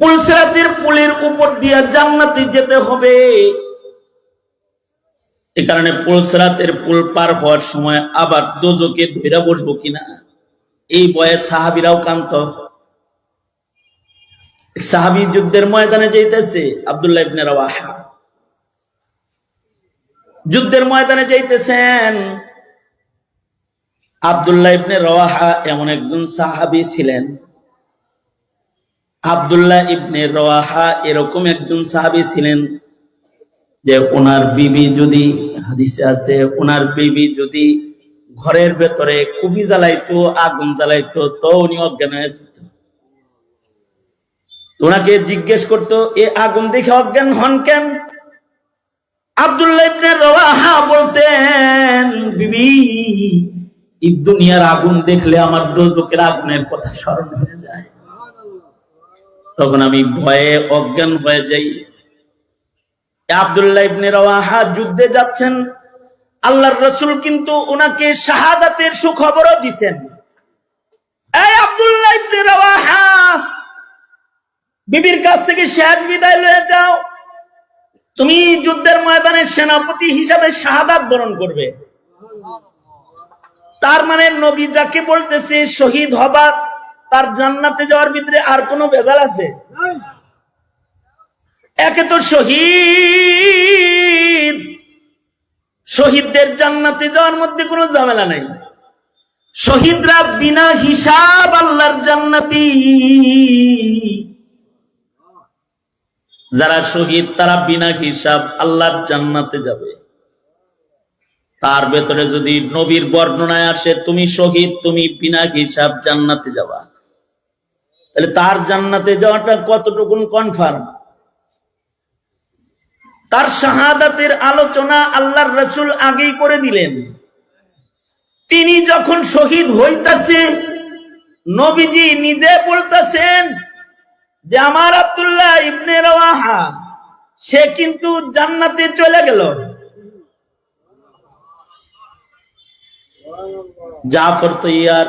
পুলসরাতের পুলের উপর দিয়ে জান্নাতে যেতে হবে। এ কারণে পুলসরাতের পুল পার হওয়ার সময় আবার দোজকে ধৈরা বসবো কিনা? এই বয়ে সাহাবিরাও কান্ত সাহাবি যুদ্ধের ময়দানে যাইতেছে, আব্দুল্লাহ ইবনে রাওয়াহা। যুদ্ধের ময়দানে যাইতেছেন, আব্দুল্লাহ ইবনে রাওয়াহা এমন একজন সাহাবি ছিলেন। আব্দুল্লাহ ইবনে রাওয়াহা এরকম একজন সাহাবী ছিলেন যে ওনার বিবি যদি, হাদিসে আছে, ওনার বিবি যদি ঘরের ভেতরে কুবি জ্বালাইতো, আগুন জ্বালাইতো, তো উনি অজ্ঞান হয়ে যেতেন। ওনাকে জিজ্ঞেস করতো, এ আগুন দেখে অজ্ঞান হন কেন আব্দুল্লাহ ইবনে রাওয়াহা বলতেন, বিবি দুনিয়ার আগুন দেখলে আমার দোজকের আগুনের কথা স্মরণ হয়ে যায় তখন আমি ভয়ে অজ্ঞান হয়ে যাই। আব্দুল্লাহ ইবনে রাওয়াহা যুদ্ধে যাচ্ছেন। আল্লাহর রসুল কিন্তু ওনাকে শাহাদাতের সুখবরও দিছেন। এই আব্দুল্লাহ ইবনে রাওয়াহা, বিবির কাছ থেকে শেষ বিদায় লয়ে যাও। তুমি যুদ্ধের ময়দানে সেনাপতি হিসাবে শাহাদাত বরণ করবে। তার মানে নবী যাকে বলতেছে শহীদ হবা তার জান্নাতে যাওয়ার ভিতরে আর কোনো ভেজাল আছে? একে তো শহীদ। শহীদদের জান্নাতে যাওয়ার মধ্যে কোনো ঝামেলা নাই। শহীদরা বিনা হিসাব আল্লাহর জান্নাতি। যারা শহীদ তারা বিনা হিসাব আল্লাহর জান্নাতে যাবে। তার ভেতরে যদি নবীর বর্ণনায় আসে তুমি শহীদ তুমি বিনা হিসাব জান্নাতে যাবা। তাহলে তার জান্নাতে যাওয়াটা কতটুকুন কনফার্ম তার শাহাদাতের আলোচনা আল্লাহর রসুল আগেই করে দিলেন। তিনি যখন শহীদ হইতাছে নবীজি নিজে বলতেছেন যে, আমার আবদুল্লাহ ইবনে রাওয়াহা, সে কিন্তু জান্নাতে চলে গেল। জাফর তৈয়ার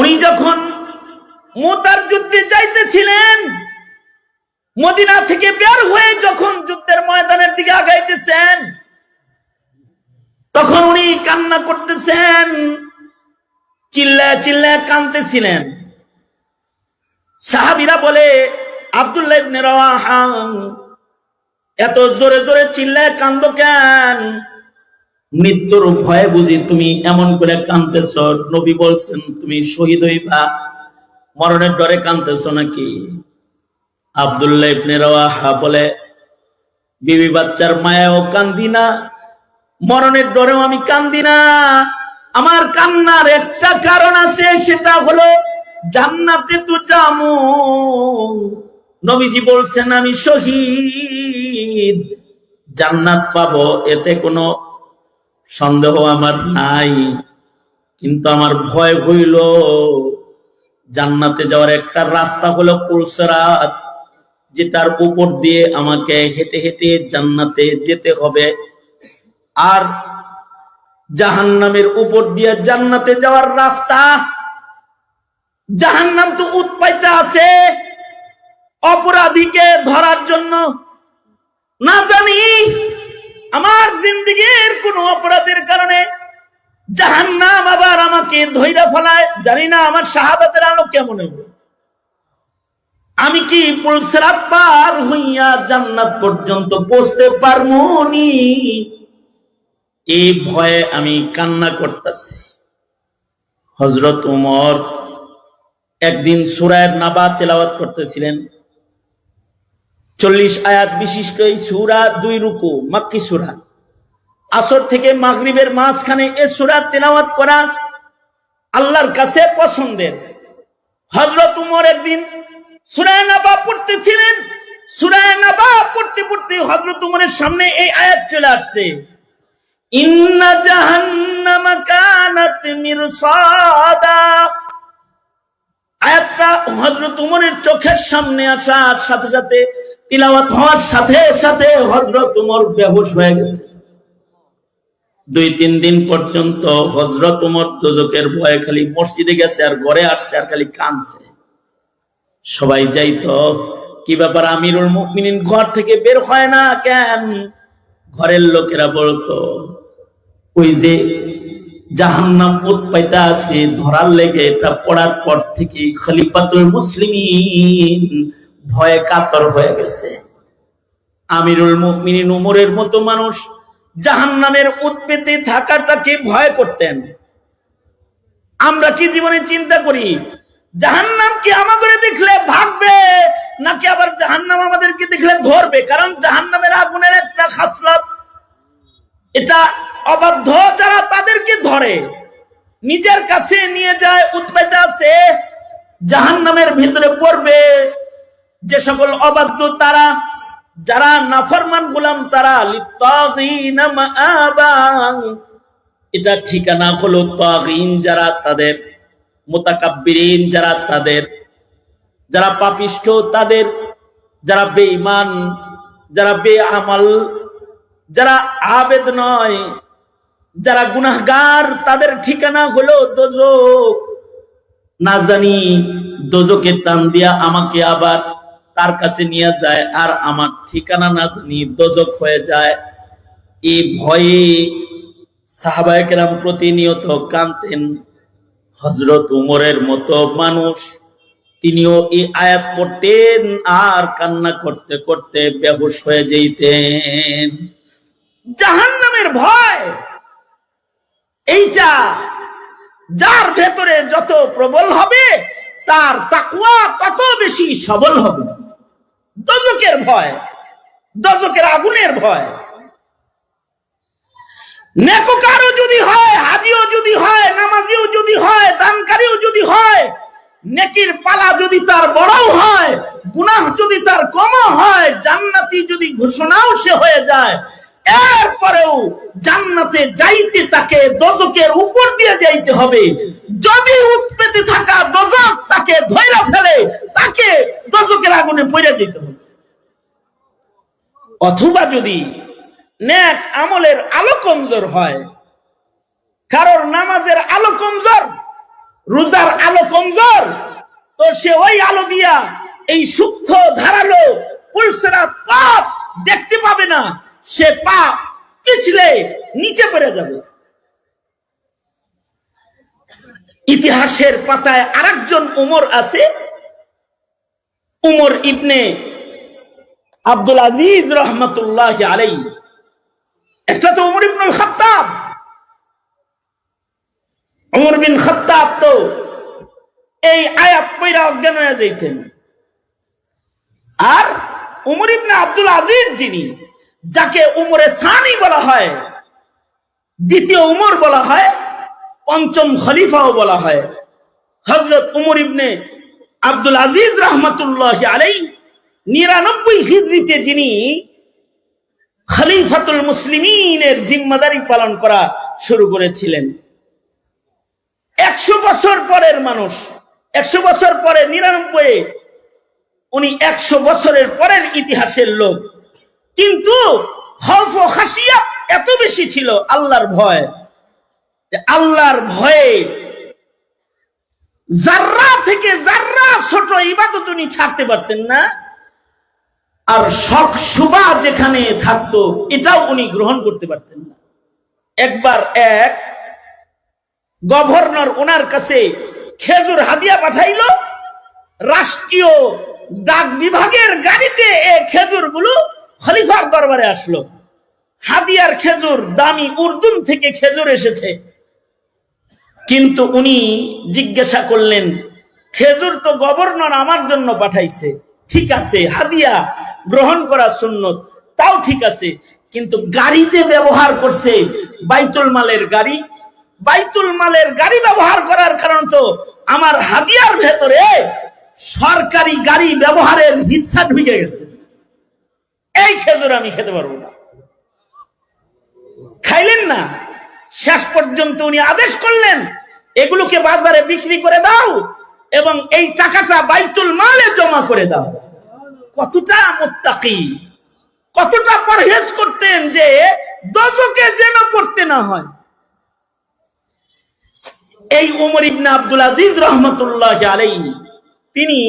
উনি যখন মোতার যুদ্ধে যাইতেছিলেন, মদিনা থেকে বের হয়ে যখন যুদ্ধের ময়দানের দিকে আগাইতেছেন, তখন উনি কান্না করতেছেন চিল্লা চিল্লায় কানতেছিলেন সাহাবিরা বলে, আব্দুল্লাহ এত জোরে জোরে চিল্লায় কান্দ কেন? মৃত্যুর ভয়ে বুঝি তুমি এমন করে কানতেছ নবী বলছেন, তুমি শহীদ হইবা, মরণের ডরে কানতেছ নাকি? আব্দুল্লাহ ইবনে রাওয়াহা বলে, বিবি বাচ্চার মায়াও কান্দি না, মরণের ডরেও আমি কান্দি না। আমার কান্নার একটা কারণ আছে, সেটা হলো জান্নাতে তো যামু। নবীজি বলছেন, আমি শহীদ, জান্নাত পাবো, এতে কোনো সন্দেহ আমার নাই, কিন্তু আমার ভয় হইল। জান্নাতে যাওয়ার একটা রাস্তা হলো পুলসরাত যেটার উপর দিয়ে আমাকে হেঁটে হেঁটে জান্নাতে যেতে হবে। আর জাহান্নামের উপর দিয়ে জান্নাতে যাওয়ার রাস্তা, জাহান্নাম তো উৎপাইতে আছে, অপরাধীকে ধরার জন্য। না জানি আমার জিন্দগির কোন অপরাধের কারণে জাহান্নাম আবার আমাকে ধৈরা ফেলায়, জানি না আমার শাহাদাতের আলো কেমন হবে। আমি কি পার হইয়া জান্নাত পর্যন্ত পৌঁছতে পারব নি এই ভয়ে আমি কান্না করতেছি। হজরত উমর একদিন সুরায়ের নাবা তেলাওয়াত করতেছিলেন। চল্লিশ আয়াত বিশিষ্ট এই সুরা দুই রুকু, মাক্কি সুরা। আসর থেকে মাগরিবের মাঝখানে এ সুরা তেলাওয়াত করা আল্লাহর কাছে পছন্দের। হজরত উমর একদিন সুরায় নাবা পড়তেছিলেন, সুরায় নাবা পড়তে পড়তে হযরত উমরের সামনে এই আয়াত চলে আসছে। ইন্না জাহান্নামা কানাত মিরসাদা। আয়াতটা হযরত উমরের চোখের সামনে আসার সাথে সাথে তিলাওয়াত হওয়ার সাথে সাথে হযরত উমর বেহুশ হয়ে গেছে। দুই, তিন দিন পর্যন্ত হযরত উমর দোজকের ভয়ে খালি মসজিদে গেছে আর ঘরে আসছে আর খালি কাঁদছে। সবাই যাইতো, কি ব্যাপার আমিরুল মুমিনিন ঘর থেকে বের হয় না কেন? ঘরের লোকেরা বলতো, ওই যে জাহান্নাম উৎপাইতা আছে, ধরার লেগে এটা পড়ার পর থেকে খলিফাতুল মুসলিমিন ভয়ে কাতর হয়ে গেছে। আমিরুল মুমিনিন উমরের মতো মানুষ জাহান্নামের উৎপেতে থাকাটাকে ভয় করতেন। আমরা কি জীবনে চিন্তা করি জাহান্নাম কি আমাদের দেখলে ভাগবে, নাকি আবার জাহান্নাম আমাদেরকে দেখলে ধরবে? কারণ জাহান্নামের আগুনের একটা খাসলাত এটা অবাধ্য যারা তাদেরকে ধরে। নিজের কাছে নিয়ে যায় উৎপেতে আছে, জাহান্নামের ভিতরে পড়বে যে সকল অবাধ্য তারা, যারা নাফরমান গুলাম তারা এটা ঠিকানা হলো তাগিন যারা তাদের, মোতাকাব্বিরিন যারা তাদের, যারা পাপিষ্ঠ তাদের, যারা বেঈমান, যারা বে বেআমাল, যারা আবেদ নয়, যারা গুনাহগার, তাদের ঠিকানা হলো দোজক। না জানি দোজকে টান দিয়া আমাকে আবার তার কাছে নিয়ে যায় আর আমার ঠিকানা না জানি হয়ে যায়। এই ভয়ে সাহাবায়কেরাম প্রতিনিয়ত কানতেন হজরত উমরের মতো মানুষ, তিনিও এই আয়াত পড়তেন আর কান্না করতে করতে বেহুশ হয়ে যেতেন জাহান্নামের ভয়, এইটা যার ভেতরে যত প্রবল হবে, তার তাকুয়া তত বেশি সবল হবে। দজকের ভয় দজকের আগুনের ভয়। নেককারও যদি হয়, হাজিও যদি হয়, নামাজিও যদি হয়, দানকারীও যদি হয়, নেকির পালা যদি তার বড়ও হয়, গুনাহ যদি তার কম হয়, জান্নাতি যদি ঘোষণাও সে হয়ে যায়, এরপরেও জান্নাতে যাইতে তাকে দজকের উপর দিয়ে যাইতে হবে। যদি উৎপেতে থাকা দজক তাকে ধৈরা ফেলে, তাকে দজকের আগুনে পড়ে যেতে হবে। অথবা যদি নেক আমলের আলো কমজোর হয়, কারোর নামাজের আলো কমজোর, রোজার আলো কমজোর, তো সে ওই আলো দিয়া এই সূক্ষ্ম ধারালো পুলসেরা পাপ দেখতে পাবে না, সে পা পিছলে নিচে পড়ে যাবে। ইতিহাসের পাতায় আরেকজন উমর আছে। উমর ইবনে আব্দুল আজিজ রহমতুল্লাহ আলাই একটা তো উমর ইবনুল খাত্তাব। উমর বিন খাত্তাব তো এই আয়াত পয়রা অজ্ঞান হয়ে যাইতেন। আর উমর ইবনে আব্দুল আজিজ যিনি, যাকে উমরে সানি বলা হয়, দ্বিতীয় উমর বলা হয় পঞ্চম খলিফাও বলা হয়। হজরত উমর ইবনে আব্দুল আজিজ রহমতুল্লাহ আলাই নিরানব্বই হিজড়িতে যিনি খলিফাতুল মুসলিমিনের জিম্মাদারি পালন করা শুরু করেছিলেন। একশো বছর পরের মানুষ, একশো বছর পরে নিরানব্বই, উনি একশো বছরের পরের ইতিহাসের লোক। কিন্তু এত বেশি ছিল, আল্লাহর ভয়। আল্লাহর ভয়ে জাররা থেকে জাররা ছোট ইবাদত উনি ছাড়তে পারতেন না, আর শখ সুবা যেখানে থাকতো, এটাও উনি গ্রহণ করতে পারতেন না। একবার এক গভর্নর ওনার কাছে খেজুর হাদিয়া পাঠাইল, রাষ্ট্রীয় ডাক বিভাগের গাড়িতে এ খেজুরগুলো খলিফার দরবারে আসলো। হাদিয়ার খেজুর দামি উর্দুন থেকে খেজুর এসেছে। কিন্তু উনি জিজ্ঞাসা করলেন, খেজুর তো গভর্নর আমার জন্য পাঠাইছে। ঠিক আছে, হাদিয়া গ্রহণ করা সুন্নত, তাও ঠিক আছে। কিন্তু গাড়ি যে ব্যবহার করছে, বাইতুল মালের গাড়ি, বাইতুল মালের গাড়ি ব্যবহার করার কারণ তো আমার হাদিয়ার ভেতরে সরকারি গাড়ি ব্যবহারের হিসা ঢুকে গেছে। এই খেজুর আমি খেতে পারব না। খাইলেন না? শেষ পর্যন্ত উনি আদেশ করলেন, এগুলোকে বাজারে বিক্রি করে দাও এবং এই টাকাটা বাইতুল মালে জমা করে দাও। কতটা মোত্তাকি, কতটা পরহেজ করতেন যে দশকে যেন পড়তে না হয়। এই উমর ইবনে আব্দুল আজিজ রহমতুল্লাহ আলাই তিনি